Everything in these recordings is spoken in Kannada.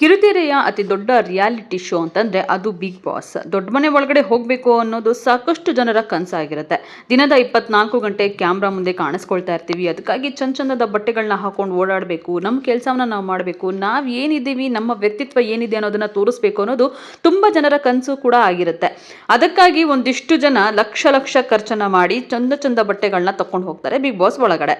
ಕಿರುತೆರೆಯ ಅತಿ ದೊಡ್ಡ ರಿಯಾಲಿಟಿ ಶೋ ಅಂತಂದರೆ ಅದು ಬಿಗ್ ಬಾಸ್ ದೊಡ್ಡ ಮನೆ ಒಳಗಡೆ ಹೋಗಬೇಕು ಅನ್ನೋದು ಸಾಕಷ್ಟು ಜನರ ಕನಸಾಗಿರುತ್ತೆ. ದಿನದ ಇಪ್ಪತ್ನಾಲ್ಕು ಗಂಟೆ ಕ್ಯಾಮ್ರಾ ಮುಂದೆ ಕಾಣಿಸ್ಕೊಳ್ತಾ ಇರ್ತೀವಿ. ಅದಕ್ಕಾಗಿ ಚಂದ ಚಂದದ ಬಟ್ಟೆಗಳನ್ನ ಹಾಕೊಂಡು ಓಡಾಡಬೇಕು. ನಮ್ಮ ಕೆಲಸವನ್ನ ನಾವು ಮಾಡಬೇಕು. ನಾವು ಏನಿದ್ದೀವಿ, ನಮ್ಮ ವ್ಯಕ್ತಿತ್ವ ಏನಿದೆ ಅನ್ನೋದನ್ನು ತೋರಿಸ್ಬೇಕು ಅನ್ನೋದು ತುಂಬ ಜನರ ಕನಸು ಕೂಡ ಆಗಿರುತ್ತೆ. ಅದಕ್ಕಾಗಿ ಒಂದಿಷ್ಟು ಜನ ಲಕ್ಷ ಲಕ್ಷ ಖರ್ಚನ್ನು ಮಾಡಿ ಚಂದ ಚಂದ ಬಟ್ಟೆಗಳನ್ನ ತಕೊಂಡು ಹೋಗ್ತಾರೆ ಬಿಗ್ ಬಾಸ್ ಒಳಗಡೆ.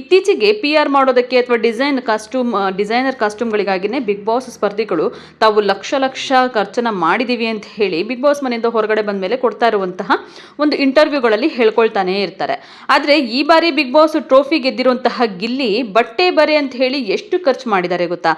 ಇತ್ತೀಚೆಗೆ ಪಿ ಮಾಡೋದಕ್ಕೆ ಅಥವಾ ಡಿಸೈನ್ ಕಾಸ್ಟ್ಯೂಮ್ ಡಿಸೈನರ್ ಕಾಸ್ಟ್ಯೂಮ್ಗಳಿಗಾಗಿನೇ ಬಿಗ್ ಬಾಸ್ ಸ್ಪರ್ಧಿಗಳು ತಾವು ಲಕ್ಷ ಲಕ್ಷ ಖರ್ಚನ್ನ ಮಾಡಿದೀವಿ ಅಂತ ಹೇಳಿ ಬಿಗ್ ಬಾಸ್ ಮನೆಯಿಂದ ಹೊರಗಡೆ ಬಂದ ಮೇಲೆ ಕೊಡ್ತಾ ಇರುವಂತಹ ಒಂದು ಇಂಟರ್ವ್ಯೂಗಳಲ್ಲಿ ಹೇಳ್ಕೊಳ್ತಾನೆ ಇರ್ತಾರೆ. ಆದರೆ ಈ ಬಾರಿ ಬಿಗ್ ಬಾಸ್ ಟ್ರೋಫಿ ಗೆದ್ದಿರುವಂತಹ ಗಿಲ್ಲಿ ಬಟ್ಟೆ ಬರೆ ಅಂತ ಹೇಳಿ ಎಷ್ಟು ಖರ್ಚು ಮಾಡಿದ್ದಾರೆ ಗೊತ್ತಾ?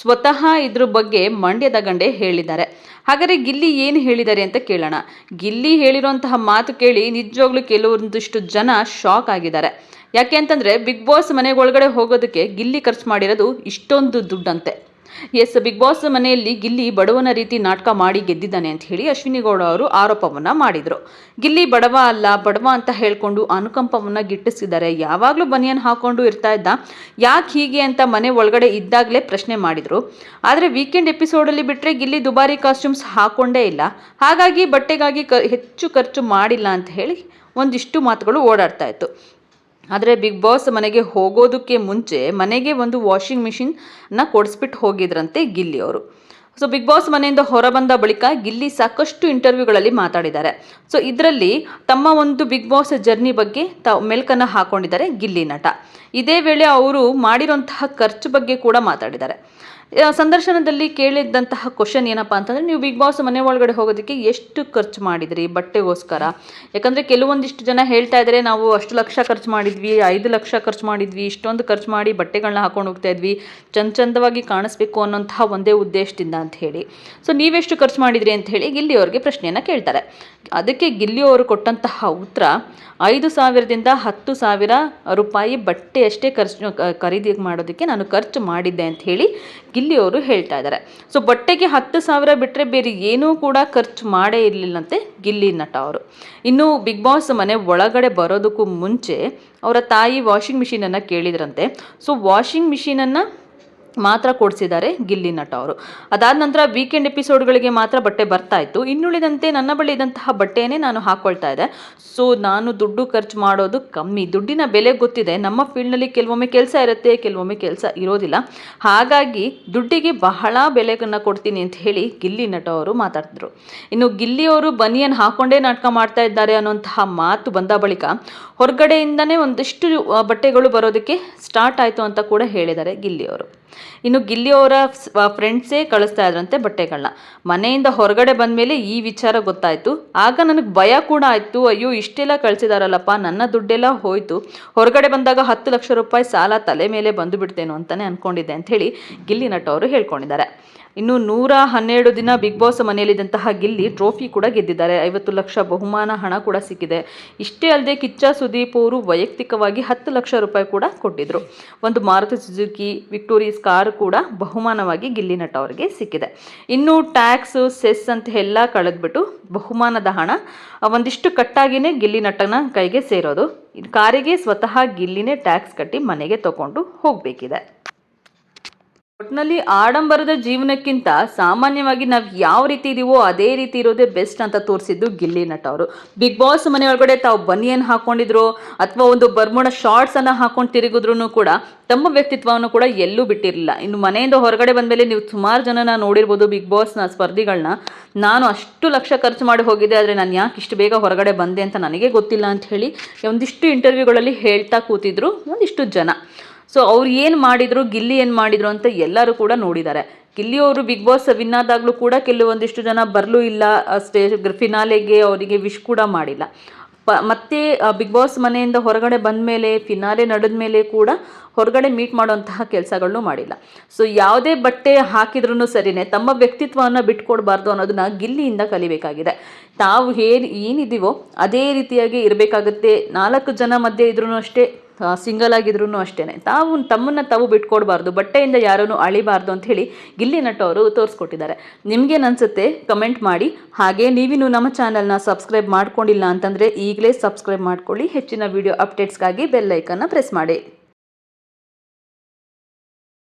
ಸ್ವತಃ ಇದ್ರ ಬಗ್ಗೆ ಮಂಡ್ಯದ ಗಂಡೆ ಹೇಳಿದ್ದಾರೆ. ಹಾಗಾದರೆ ಗಿಲ್ಲಿ ಏನು ಹೇಳಿದ್ದಾರೆ ಅಂತ ಕೇಳೋಣ. ಗಿಲ್ಲಿ ಹೇಳಿರುವಂತಹ ಮಾತು ಕೇಳಿ ನಿಜವಾಗ್ಲೂ ಕೆಲವೊಂದಿಷ್ಟು ಜನ ಶಾಕ್ ಆಗಿದ್ದಾರೆ. ಯಾಕೆ ಅಂತಂದರೆ ಬಿಗ್ ಬಾಸ್ ಮನೆ ಒಳಗಡೆ ಹೋಗೋದಕ್ಕೆ ಗಿಲ್ಲಿ ಖರ್ಚು ಮಾಡಿರೋದು ಇಷ್ಟೊಂದು ದುಡ್ಡಂತೆ. ಎಸ್, ಬಿಗ್ ಬಾಸ್ ಮನೆಯಲ್ಲಿ ಗಿಲ್ಲಿ ಬಡವನ ರೀತಿ ನಾಟಕ ಮಾಡಿ ಗೆದ್ದಿದ್ದಾನೆ ಅಂತ ಹೇಳಿ ಅಶ್ವಿನಿ ಗೌಡ ಅವರು ಆರೋಪವನ್ನ ಮಾಡಿದ್ರು. ಗಿಲ್ಲಿ ಬಡವ ಅಲ್ಲ, ಬಡವ ಅಂತ ಹೇಳ್ಕೊಂಡು ಅನುಕಂಪವನ್ನ ಗಿಟ್ಟಿಸಿದ್ದಾರೆ. ಯಾವಾಗಲೂ ಬನಿಯನ್ ಹಾಕೊಂಡು ಇರ್ತಾ ಇದ್ದ. ಯಾಕೆ ಹೀಗೆ ಅಂತ ಮನೆ ಒಳಗಡೆ ಇದ್ದಾಗಲೇ ಪ್ರಶ್ನೆ ಮಾಡಿದ್ರು. ಆದರೆ ವೀಕೆಂಡ್ ಎಪಿಸೋಡಲ್ಲಿ ಬಿಟ್ಟರೆ ಗಿಲ್ಲಿ ದುಬಾರಿ ಕಾಸ್ಟ್ಯೂಮ್ಸ್ ಹಾಕೊಂಡೇ ಇಲ್ಲ. ಹಾಗಾಗಿ ಬಟ್ಟೆಗಾಗಿ ಹೆಚ್ಚು ಖರ್ಚು ಮಾಡಿಲ್ಲ ಅಂತ ಹೇಳಿ ಒಂದಿಷ್ಟು ಮಾತುಗಳು ಓಡಾಡ್ತಾ ಇತ್ತು. ಆದರೆ ಬಿಗ್ ಬಾಸ್ ಮನೆಗೆ ಹೋಗೋದಕ್ಕೆ ಮುಂಚೆ ಮನೆಗೆ ಒಂದು ವಾಷಿಂಗ್ ಮಿಷಿನ್ನ ಕೊಡಿಸ್ಬಿಟ್ಟು ಹೋಗಿದ್ರಂತೆ ಗಿಲ್ಲಿ ಅವರು. ಸೊ ಬಿಗ್ ಬಾಸ್ ಮನೆಯಿಂದ ಹೊರಬಂದ ಬಳಿಕ ಗಿಲ್ಲಿ ಸಾಕಷ್ಟು ಇಂಟರ್ವ್ಯೂಗಳಲ್ಲಿ ಮಾತಾಡಿದ್ದಾರೆ. ಸೊ ಇದರಲ್ಲಿ ತಮ್ಮ ಒಂದು ಬಿಗ್ ಬಾಸ್ ಜರ್ನಿ ಬಗ್ಗೆ ತಾವು ಮೆಲ್ಕನ್ನು ಹಾಕೊಂಡಿದ್ದಾರೆ ಗಿಲ್ಲಿ ನಟ. ಇದೇ ವೇಳೆ ಅವರು ಮಾಡಿರುವಂತಹ ಖರ್ಚು ಬಗ್ಗೆ ಕೂಡ ಮಾತಾಡಿದ್ದಾರೆ. ಸಂದರ್ಶನದಲ್ಲಿ ಕೇಳಿದ್ದಂತಹ ಕ್ವಶನ್ ಏನಪ್ಪ ಅಂತಂದರೆ, ನೀವು ಬಿಗ್ ಬಾಸ್ ಮನೆ ಒಳಗಡೆ ಹೋಗೋದಕ್ಕೆ ಎಷ್ಟು ಖರ್ಚು ಮಾಡಿದ್ರಿ ಬಟ್ಟೆಗೋಸ್ಕರ? ಯಾಕಂದರೆ ಕೆಲವೊಂದಿಷ್ಟು ಜನ ಹೇಳ್ತಾ ಇದ್ದಾರೆ ನಾವು ಅಷ್ಟು ಲಕ್ಷ ಖರ್ಚು ಮಾಡಿದ್ವಿ, ಐದು ಲಕ್ಷ ಖರ್ಚು ಮಾಡಿದ್ವಿ, ಇಷ್ಟೊಂದು ಖರ್ಚು ಮಾಡಿ ಬಟ್ಟೆಗಳನ್ನ ಹಾಕೊಂಡು ಹೋಗ್ತಾ ಇದ್ವಿ, ಚಂದ ಚಂದವಾಗಿ ಕಾಣಿಸ್ಬೇಕು ಅನ್ನೋಂತಹ ಒಂದೇ ಉದ್ದೇಶದಿಂದ ಅಂತ ಹೇಳಿ. ಸೊ ನೀವೆಷ್ಟು ಖರ್ಚು ಮಾಡಿದ್ರಿ ಅಂತ ಹೇಳಿ ಗಿಲ್ಲಿ ಅವ್ರಿಗೆ ಪ್ರಶ್ನೆಯನ್ನು ಕೇಳ್ತಾರೆ. ಅದಕ್ಕೆ ಗಿಲ್ಲಿ ಅವರು ಕೊಟ್ಟಂತಹ ಉತ್ತರ, ಐದು ಸಾವಿರದಿಂದ ಹತ್ತು ಸಾವಿರ ರೂಪಾಯಿ ಬಟ್ಟೆಯಷ್ಟೇ ಖರ್ಚು ಖರೀದಿ ಮಾಡೋದಕ್ಕೆ ನಾನು ಖರ್ಚು ಮಾಡಿದ್ದೆ ಅಂತ ಹೇಳಿ ಗಿಲ್ಲಿ ಅವರು ಹೇಳ್ತಾ ಇದ್ದಾರೆ. ಸೊ ಬಟ್ಟೆಗೆ ಹತ್ತು ಸಾವಿರ ಬಿಟ್ಟರೆ ಬೇರೆ ಏನೂ ಕೂಡ ಖರ್ಚು ಮಾಡೇ ಇರಲಿಲ್ಲಂತೆ ಗಿಲ್ಲಿ ನಟ ಅವರು. ಇನ್ನು ಬಿಗ್ ಬಾಸ್ ಮನೆ ಒಳಗಡೆ ಬರೋದಕ್ಕೂ ಮುಂಚೆ ಅವರ ತಾಯಿ ವಾಷಿಂಗ್ ಮಿಷಿನನ್ನು ಕೇಳಿದ್ರಂತೆ. ಸೊ ವಾಷಿಂಗ್ ಮಿಷಿನನ್ನು ಮಾತ್ರ ಕೊಡಿಸಿದ್ದಾರೆ ಗಿಲ್ಲಿ ನಟ ಅವರು. ಅದಾದ ನಂತರ ವೀಕೆಂಡ್ ಎಪಿಸೋಡ್ಗಳಿಗೆ ಮಾತ್ರ ಬಟ್ಟೆ ಬರ್ತಾ ಇತ್ತು. ಇನ್ನುಳಿದಂತೆ ನನ್ನ ಬಳಿ ಇದ್ದಂತಹ ಬಟ್ಟೆಯೇ ನಾನು ಹಾಕ್ಕೊಳ್ತಾ ಇದ್ದೆ. ಸೊ ನಾನು ದುಡ್ಡು ಖರ್ಚು ಮಾಡೋದು ಕಮ್ಮಿ. ದುಡ್ಡಿನ ಬೆಲೆ ಗೊತ್ತಿದೆ. ನಮ್ಮ ಫೀಲ್ಡ್ನಲ್ಲಿ ಕೆಲವೊಮ್ಮೆ ಕೆಲಸ ಇರುತ್ತೆ, ಕೆಲವೊಮ್ಮೆ ಕೆಲಸ ಇರೋದಿಲ್ಲ. ಹಾಗಾಗಿ ದುಡ್ಡಿಗೆ ಬಹಳ ಬೆಲೆಯನ್ನು ಕೊಡ್ತೀನಿ ಅಂತ ಹೇಳಿ ಗಿಲ್ಲಿ ನಟ ಅವರು ಮಾತಾಡ್ತಿದ್ರು. ಇನ್ನು ಗಿಲ್ಲಿ ಅವರು ಬನಿಯನ್ ಹಾಕೊಂಡೇ ನಾಟಕ ಮಾಡ್ತಾ ಇದ್ದಾರೆ ಅನ್ನೋಂತಹ ಮಾತು ಬಂದ ಬಳಿಕ ಹೊರಗಡೆಯಿಂದನೇ ಒಂದಿಷ್ಟು ಬಟ್ಟೆಗಳು ಬರೋದಕ್ಕೆ ಸ್ಟಾರ್ಟ್ ಆಯಿತು ಅಂತ ಕೂಡ ಹೇಳಿದ್ದಾರೆ ಗಿಲ್ಲಿ ಅವರು. ಇನ್ನು ಗಿಲ್ಲಿ ಅವರ ಫ್ರೆಂಡ್ಸೇ ಕಳಿಸ್ತಾ ಇದ್ರಂತೆ ಬಟ್ಟೆಗಳನ್ನ ಮನೆಯಿಂದ ಹೊರಗಡೆ ಬಂದ ಮೇಲೆ ಈ ವಿಚಾರ ಗೊತ್ತಾಯಿತು. ಆಗ ನನಗೆ ಭಯ ಕೂಡ ಆಯ್ತು. ಅಯ್ಯೋ, ಇಷ್ಟೆಲ್ಲ ಕಳಿಸಿದಾರಲ್ಲಪ್ಪ, ನನ್ನ ದುಡ್ಡೆಲ್ಲ ಹೋಯ್ತು. ಹೊರಗಡೆ ಬಂದಾಗ ಹತ್ತು ಲಕ್ಷ ರೂಪಾಯಿ ಸಾಲ ತಲೆ ಮೇಲೆ ಬಂದು ಬಿಡ್ತೇನೋ ಅನ್ಕೊಂಡಿದ್ದೆ ಅಂತ ಅಂಥೇಳಿ ಗಿಲ್ಲಿ ನಟ ಅವರು ಹೇಳ್ಕೊಂಡಿದ್ದಾರೆ. ಇನ್ನು ನೂರ ಹನ್ನೆರಡು ದಿನ ಬಿಗ್ ಬಾಸ್ ಮನೆಯಲ್ಲಿದ್ದಂತಹ ಗಿಲ್ಲಿ ಟ್ರೋಫಿ ಕೂಡ ಗೆದ್ದಿದ್ದಾರೆ. ಐವತ್ತು ಲಕ್ಷ ಬಹುಮಾನ ಹಣ ಕೂಡ ಸಿಕ್ಕಿದೆ. ಇಷ್ಟೇ ಅಲ್ಲದೆ ಕಿಚ್ಚ ಸುದೀಪ್ ಅವರು ವೈಯಕ್ತಿಕವಾಗಿ ಹತ್ತು ಲಕ್ಷ ರೂಪಾಯಿ ಕೂಡ ಕೊಟ್ಟಿದ್ರು. ಒಂದು ಮಾರುತಿ ಸುಜುಕಿ ವಿಕ್ಟೋರಿಯಸ್ ಕಾರ್ ಕೂಡ ಬಹುಮಾನವಾಗಿ ಗಿಲ್ಲಿ ನಟ ಅವರಿಗೆ ಸಿಕ್ಕಿದೆ. ಇನ್ನು ಟ್ಯಾಕ್ಸ್, ಸೆಸ್ ಅಂತ ಎಲ್ಲ ಕಳೆದ್ಬಿಟ್ಟು ಬಹುಮಾನದ ಹಣ ಒಂದಿಷ್ಟು ಕಟ್ಟಾಗಿನೇ ಗಿಲ್ಲಿ ನಟನ ಕೈಗೆ ಸೇರೋದು. ಕಾರಿಗೆ ಸ್ವತಃ ಗಿಲ್ಲಿನೇ ಟ್ಯಾಕ್ಸ್ ಕಟ್ಟಿ ಮನೆಗೆ ತಗೊಂಡು ಹೋಗಬೇಕಿದೆ. ಒಟ್ಟಿನಲ್ಲಿ ಆಡಂಬರದ ಜೀವನಕ್ಕಿಂತ ಸಾಮಾನ್ಯವಾಗಿ ನಾವು ಯಾವ ರೀತಿ ಇದೀವೋ ಅದೇ ರೀತಿ ಇರೋದೇ ಬೆಸ್ಟ್ ಅಂತ ತೋರಿಸಿದ್ದು ಗಿಲ್ಲಿ ನಟ ಅವರು. ಬಿಗ್ ಬಾಸ್ ಮನೆ ಒಳಗಡೆ ತಾವು ಬನಿಯನ್ ಹಾಕೊಂಡಿದ್ರು, ಅಥವಾ ಒಂದು ಬರ್ಮುಡ ಶಾರ್ಟ್ಸ್ ಅನ್ನ ಹಾಕೊಂಡು ತಿರುಗಿದ್ರು ಕೂಡ ತಮ್ಮ ವ್ಯಕ್ತಿತ್ವವನ್ನು ಕೂಡ ಎಲ್ಲೂ ಬಿಟ್ಟಿರಲಿಲ್ಲ. ಇನ್ನು ಮನೆಯಿಂದ ಹೊರಗಡೆ ಬಂದಮೇಲೆ ನೀವು ಸುಮಾರು ಜನನ ನೋಡಿರ್ಬೋದು ಬಿಗ್ ಬಾಸ್ನ ಸ್ಪರ್ಧಿಗಳನ್ನ ನಾನು ಅಷ್ಟು ಲಕ್ಷ ಖರ್ಚು ಮಾಡಿ ಹೋಗಿದ್ದೆ, ಆದರೆ ನಾನು ಯಾಕೆ ಇಷ್ಟು ಬೇಗ ಹೊರಗಡೆ ಬಂದೆ ಅಂತ ನನಗೆ ಗೊತ್ತಿಲ್ಲ ಅಂತ ಹೇಳಿ ಒಂದಿಷ್ಟು ಇಂಟರ್ವ್ಯೂಗಳಲ್ಲಿ ಹೇಳ್ತಾ ಕೂತಿದ್ರು ಒಂದಿಷ್ಟು ಜನ. ಸೊ ಅವ್ರು ಏನು ಮಾಡಿದ್ರು, ಗಿಲ್ಲಿ ಏನು ಮಾಡಿದ್ರು ಅಂತ ಎಲ್ಲರೂ ಕೂಡ ನೋಡಿದ್ದಾರೆ. ಗಿಲ್ಲಿ ಅವರು ಬಿಗ್ ಬಾಸ್ ವಿನ್ ಆದಾಗಲೂ ಕೂಡ ಕೆಲವೊಂದಿಷ್ಟು ಜನ ಬರಲೂ ಇಲ್ಲ ಸ್ಟೇ ಫಿನಾಲೆಗೆ ಅವರಿಗೆ ವಿಶ್ ಕೂಡ ಮಾಡಿಲ್ಲ. ಪ, ಮತ್ತೆ ಬಿಗ್ ಬಾಸ್ ಮನೆಯಿಂದ ಹೊರಗಡೆ ಬಂದ ಮೇಲೆ ಫಿನಾಲೆ ನಡೆದ ಮೇಲೆ ಕೂಡ ಹೊರಗಡೆ ಮೀಟ್ ಮಾಡುವಂತಹ ಕೆಲಸಗಳನ್ನು ಮಾಡಿಲ್ಲ. ಸೊ ಯಾವುದೇ ಬಟ್ಟೆ ಹಾಕಿದ್ರೂ ಸರಿನೇ, ತಮ್ಮ ವ್ಯಕ್ತಿತ್ವವನ್ನು ಬಿಟ್ಕೊಡ್ಬಾರ್ದು ಅನ್ನೋದನ್ನ ಗಿಲ್ಲಿಯಿಂದ ಕಲಿಬೇಕಾಗಿದೆ. ತಾವು ಏನು ಏನಿದ್ದೀವೋ ಅದೇ ರೀತಿಯಾಗಿ ಇರಬೇಕಾಗುತ್ತೆ. ನಾಲ್ಕು ಜನ ಮಧ್ಯೆ ಇದ್ರೂ ಅಷ್ಟೇ. ಸಿಂಗಲ್ ಆಗಿದ್ರು ಅಷ್ಟೇ ತಾವು ತಮ್ಮನ್ನು ತಾವು ಬಿಟ್ಕೊಡ್ಬಾರ್ದು, ಬಟ್ಟೆಯಿಂದ ಯಾರನ್ನು ಅಳಿಬಾರ್ದು ಅಂತ ಹೇಳಿ ಗಿಲ್ಲಿ ನಟ ಅವರು ತೋರಿಸ್ಕೊಟ್ಟಿದ್ದಾರೆ. ನಿಮ್ಗೇನು ಅನ್ಸುತ್ತೆ ಕಮೆಂಟ್ ಮಾಡಿ. ಹಾಗೆ ನೀವಿನ್ನು ನಮ್ಮ ಚಾನಲ್ನ ಸಬ್ಸ್ಕ್ರೈಬ್ ಮಾಡ್ಕೊಂಡಿಲ್ಲ ಅಂತಂದರೆ ಈಗಲೇ ಸಬ್ಸ್ಕ್ರೈಬ್ ಮಾಡ್ಕೊಳ್ಳಿ. ಹೆಚ್ಚಿನ ವಿಡಿಯೋ ಅಪ್ಡೇಟ್ಸ್ಗಾಗಿ ಬೆಲ್ ಐಕನ್ನ ಪ್ರೆಸ್ ಮಾಡಿ.